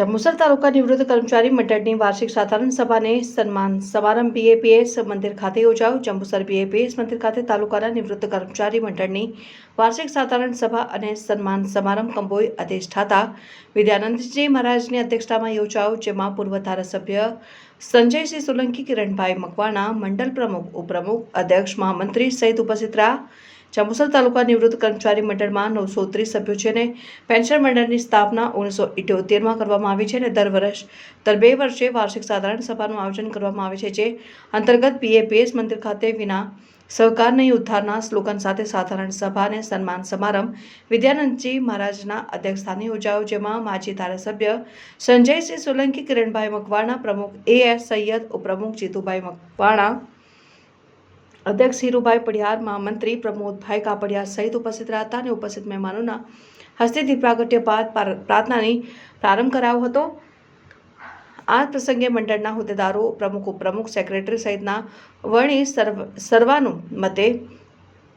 જંબુસર તાલુકા નિવૃત્ત કર્મચારી મંડળની વાર્ષિક સાધારણ સભાને સન્માન સમારંભ બીએપીએસ મંદિર ખાતે યોજાયો. જંબુસર બીએપીએસ મંદિર ખાતે તાલુકાના નિવૃત્ત કર્મચારી મંડળની વાર્ષિક સાધારણ સભા અને સન્માન સમારંભ કંબોઈ અધિષ્ઠાતા વિદ્યાનંદજી મહારાજની અધ્યક્ષતામાં યોજાયો, જેમાં પૂર્વ ધારાસભ્ય સંજયસિંહ સોલંકી, કિરણભાઈ મકવાણા મંડળ પ્રમુખ, ઉપપ્રમુખ, અધ્યક્ષ, મહામંત્રી સહિત ઉપસ્થિત રહ્યા. જંબુસર તાલુકા નિવૃત્ત કર્મચારી મંડળમાં નવસો ત્રીસ સભ્યો છે અને પેન્શન મંડળની સ્થાપના ઓગણીસો ઇઠ્યોતેરમાં કરવામાં આવી છે અને દર વર્ષ, દર બે વર્ષે વાર્ષિક સાધારણ સભાનું આયોજન કરવામાં આવે છે, જે અંતર્ગત પીએપીએસ મંદિર ખાતે વિના સહકાર નહીં ઉદ્ધારના સ્લોગન સાથે સાધારણ સભા અને સન્માન સમારંભ વિદ્યાનંદજી મહારાજના અધ્યક્ષસ્થાને યોજાયો, જેમાં માજી ધારાસભ્ય સંજયસિંહ સોલંકી, કિરણભાઈ મકવાણા, પ્રમુખ એ એસ સૈયદ, ઉપપ્રમુખ જીતુભાઈ મકવાણા અધ્યક્ષ હીરુભાઈ પડિયાર મહામંત્રી પ્રમોદભાઈ કાપડિયા સહિત ઉપસ્થિત રહ્યા અને ઉપસ્થિત મહેમાનોના હસ્તે દીપ્રાગટ્ય બાદ પ્રાર્થનાની પ્રારંભ કરાયો હતો. આ પ્રસંગે મંડળના હોદ્દેદારો, પ્રમુખ ઉપપ્રમુખ સેક્રેટરી સહિતના વર્ણિ સર્વ, સર્વાનુમતે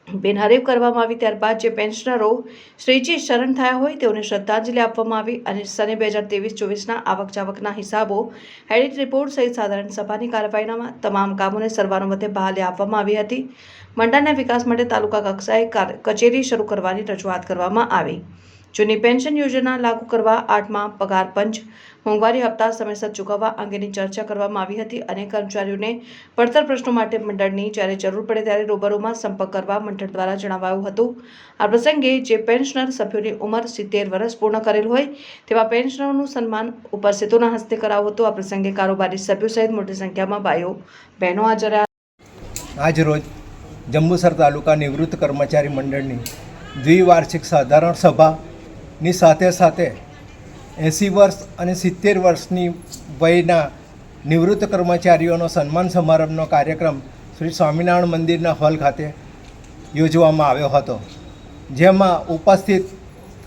બિનહરીફ કરવામાં આવી ત્યારબાદ જે પેન્શનરો શ્રીજી શરણ થયા હોય તેઓને શ્રદ્ધાંજલિ આપવામાં આવી અને સને બે હજાર ત્રેવીસ ચોવીસના આવક જાવકના હિસાબો એડિટ રિપોર્ટ સહિત સાધારણ સભાની કાર્યવાહીના તમામ કામોને સર્વાનુમતે બહાલી આપવામાં આવી હતી. મંડળના વિકાસ માટે તાલુકા કક્ષાએ કચેરી શરૂ કરવાની રજૂઆત કરવામાં આવી. જૂની પેન્શન યોજના લાગુ કરવા આઠમા પગાર પંચ મોંઘવારી હપ્તા સમયસર ચૂકવવા અંગેની ચર્ચા કરવામાં આવી હતી અને કર્મચારીઓને પડતર પ્રશ્નો માટે મંડળની જ્યારે જરૂર પડે ત્યારે રૂબરૂમાં સંપર્ક કરવા મંડળ દ્વારા જણાવાયું હતું. આ પ્રસંગે જે પેન્શનર સભ્યોની ઉંમર સિત્તેર વર્ષ પૂર્ણ કરેલ હોય તેવા પેન્શનરોનું સન્માન ઉપસ્થિતોના હસ્તે કરાવ્યું હતું. આ પ્રસંગે કારોબારી સભ્યો સહિત મોટી સંખ્યામાં ભાઈઓ, બહેનો હાજર આજરોજ જંબુસર તાલુકા નિવૃત્ત કર્મચારી મંડળની દ્વિવાર્ષિક સાધારણ સભાની સાથે સાથે એંસી વર્ષ અને સિત્તેર વર્ષની વયના નિવૃત્ત કર્મચારીઓનો સન્માન સમારંભનો કાર્યક્રમ શ્રી સ્વામિનારાયણ મંદિરના હોલ ખાતે યોજવામાં આવ્યો હતો. જેમાં ઉપસ્થિત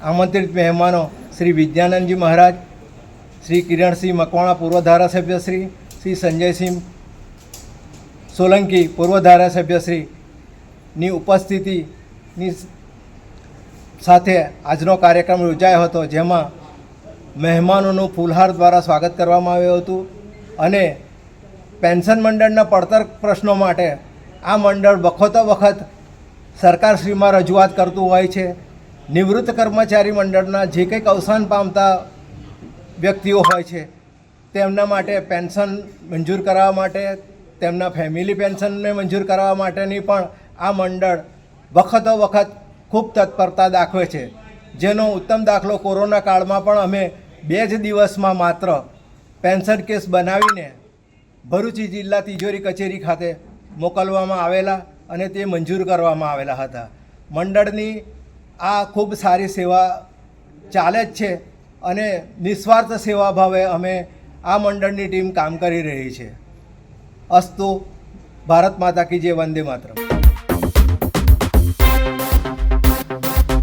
આમંત્રિત મહેમાનો શ્રી વિદ્યાનંદજી મહારાજ, શ્રી કિરણસિંહ મકવાણા પૂર્વ ધારાસભ્ય શ્રી શ્રી સંજયસિંહ સોલંકી પૂર્વ ધારાસભ્યશ્રીની ઉપસ્થિતિની સાથે આજનો કાર્યક્રમ યોજાયો હતો, જેમાં મહેમાનોનું ફૂલહાર દ્વારા સ્વાગત કરવામાં આવ્યું હતું અને પેન્શન મંડળના પડતર પ્રશ્નો માટે આ મંડળ વખતો વખત સરકારશ્રીમાં રજૂઆત કરતું હોય છે. નિવૃત્ત કર્મચારી મંડળના જે કંઈક અવસાન પામતા વ્યક્તિઓ હોય છે, તેમના માટે પેન્શન મંજૂર કરાવવા માટે, તેમના ફેમિલી પેન્શનને મંજૂર કરાવવા માટેની પણ આ મંડળ વખતો વખત ખૂબ તત્પરતા દાખવે છે. જેનો ઉત્તમ દાખલો કોરોના કાળમાં પણ અમે બે જ દિવસમાં માત્ર પેન્શન કેસ બનાવીને ભરૂચી જિલ્લા તિજોરી કચેરી ખાતે મોકલવામાં આવેલા અને તે મંજૂર કરવામાં આવેલા હતા. મંડળની આ ખૂબ સારી સેવા ચાલે જ છે અને નિસ્વાર્થ સેવા ભાવે અમે આ મંડળની ટીમ કામ કરી રહી છે. અસ્તુ ભારત માતા કી જે વંદે માતરમ.